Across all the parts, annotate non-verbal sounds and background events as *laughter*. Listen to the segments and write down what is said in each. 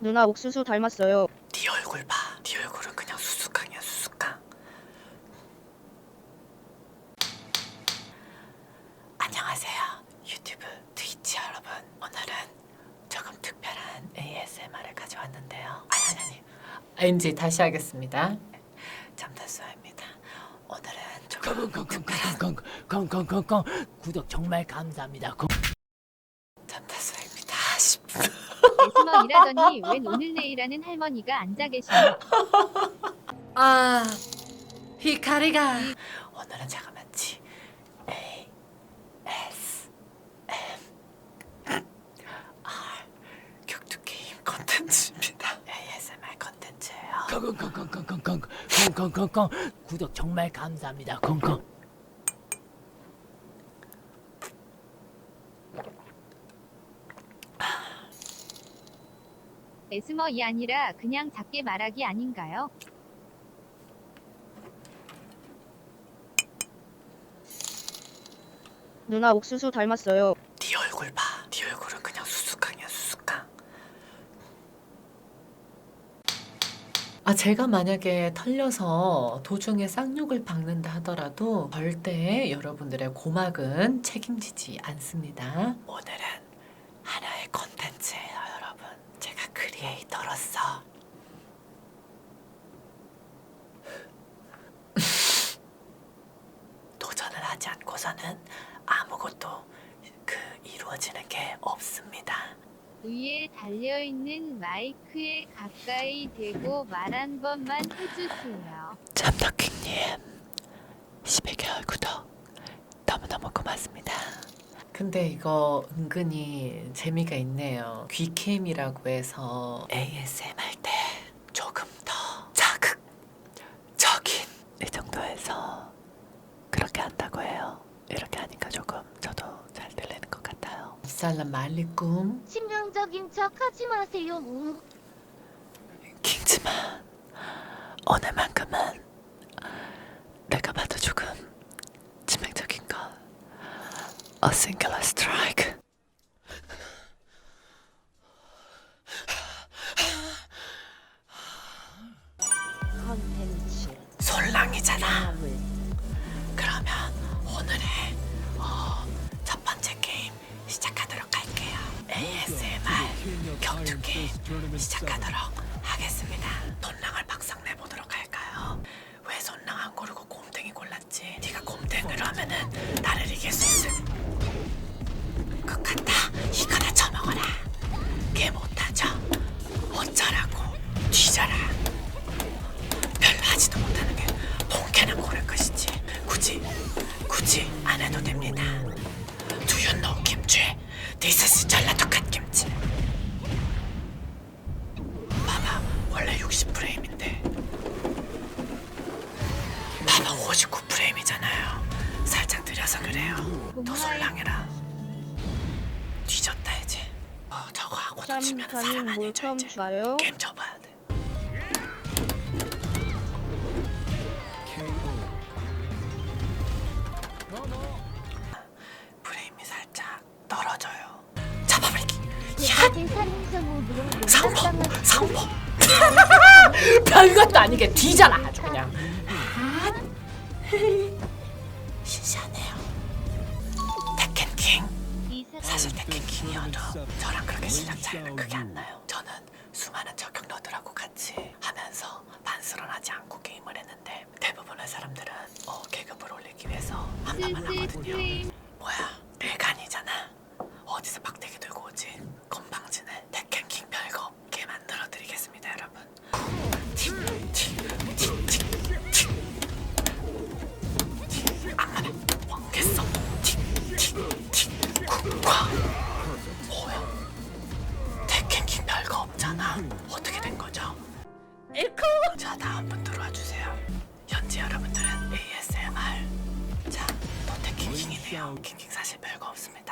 누나 옥수수 닮았어요. 네 얼굴 봐. 네 얼굴은 그냥 수수깡이야 수수깡. 안녕하세요. 유튜브 트위치 여러분. 오늘은 조금 특별한 ASMR을 가져왔는데요. 아니 아니 아니. 아닌지 다시 하겠습니다. 잠다수입니다. 오늘은 조금 특별한 콩콩콩콩콩콩콩콩 구독 정말 감사합니다. 콩. 잠다수입니다. 에스머 일하더니 웬 오늘 내일하는 할머니가 앉아 계시네. 아 히카리가 오늘은 제가 마치 A S M R 격투 게임 컨텐츠입니다. ASMR 컨텐츠예요. 콩콩콩콩콩콩콩콩콩콩 구독 정말 감사합니다. 콩콩. 에스머이 아니라 그냥 작게 말하기 아닌가요? 누나 옥수수 닮았어요. 네 얼굴 봐. 네 얼굴은 그냥 수수깡이야 수수깡. 아 제가 만약에 털려서 도중에 쌍욕을 박는다 하더라도 절대 여러분들의 고막은 책임지지 않습니다. 오늘은 하나의 컨텐츠예요, 크리에이터로서 *laughs* 도전을 하지 않고서는 아무것도 그 이루어지는 게 없습니다. 위에 달려있는 마이크에 가까이 대고 말 한 번만 해주세요. 잠덕킹님 11개월 구독 너무너무 고맙습니다. 근데 이거 은근히 재미가 있네요. 귀캠이라고 해서 ASMR 할때 조금 더 자극적인 이 정도에서 그렇게 한다고 해요. 이렇게 하니까 조금 저도 잘 들리는 것 같아요. 살람 말리꿈 치명적인 척 하지 마세요. 킹즈만 오늘만큼은 내가 봐도 조금 치명적인 거 A singular strike. 어, ASMR 격투 게임 시작하도록 치면 사람 아니죠 몰컴 이제 좋아요. 게임 접어야 돼. 프레임이 살짝 떨어져요. 잡아버리기. 야 상법 상법 별것도 아니게 뒤져라 아주 그냥. 신 사실 테켄킹이어도 저랑 그렇게 실력 차이는 크게 안 나요. 저는 수많은 저격 너들하고 같이 하면서 반스런하지 않고 게임을 했는데 대부분의 사람들은 어, 계급을 올리기 위해서 한방만 슬슬 하거든요. 프레임 뭐야 내간이잖아. 어디서 박대기 들고 귀여운 킹킹 사실 별거 없습니다.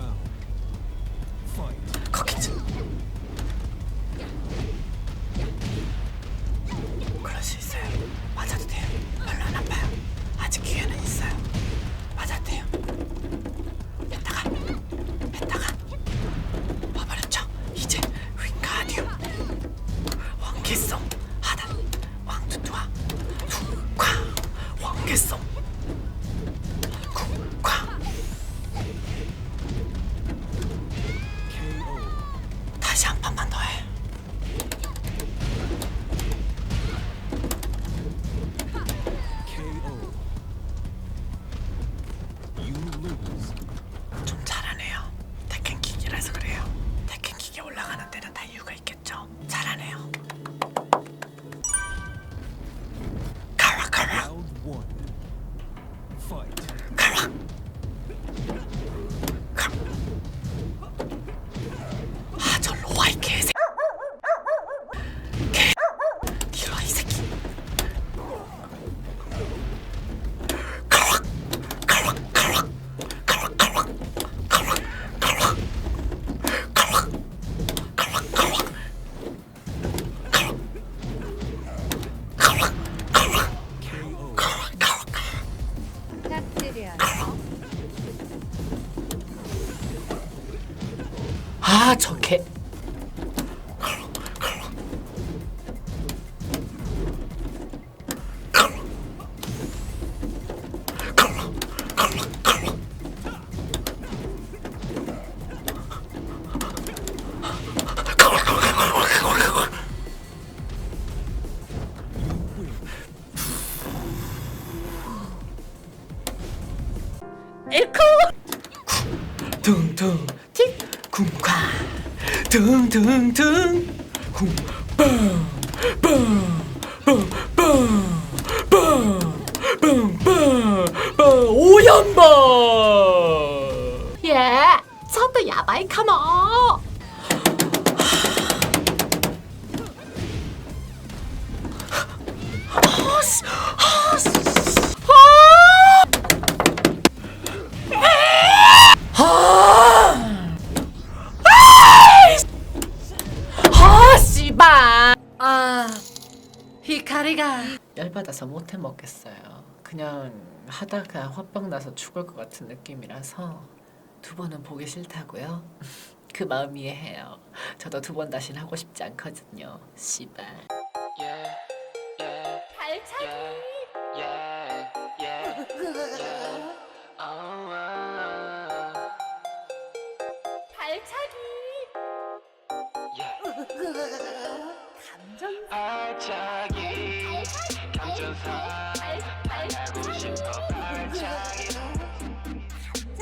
round. 다시 한 판만 더 해. 에코! 퉁퉁 틱 쿵쾅. 퉁퉁퉁 쿵빵빵빵빵빵빵빵빵빵 오연방 예, ちょっとやばいかも 열받아서 못해 먹겠어요. 그냥 하다가 화병 나서 죽을 것 같은 느낌이라서 두 번은 보기 싫다고요. *laughs* 그 마음 이해해요. 저도 두 번 다시는 하고 싶지 않거든요. 씨발. 발차기. high.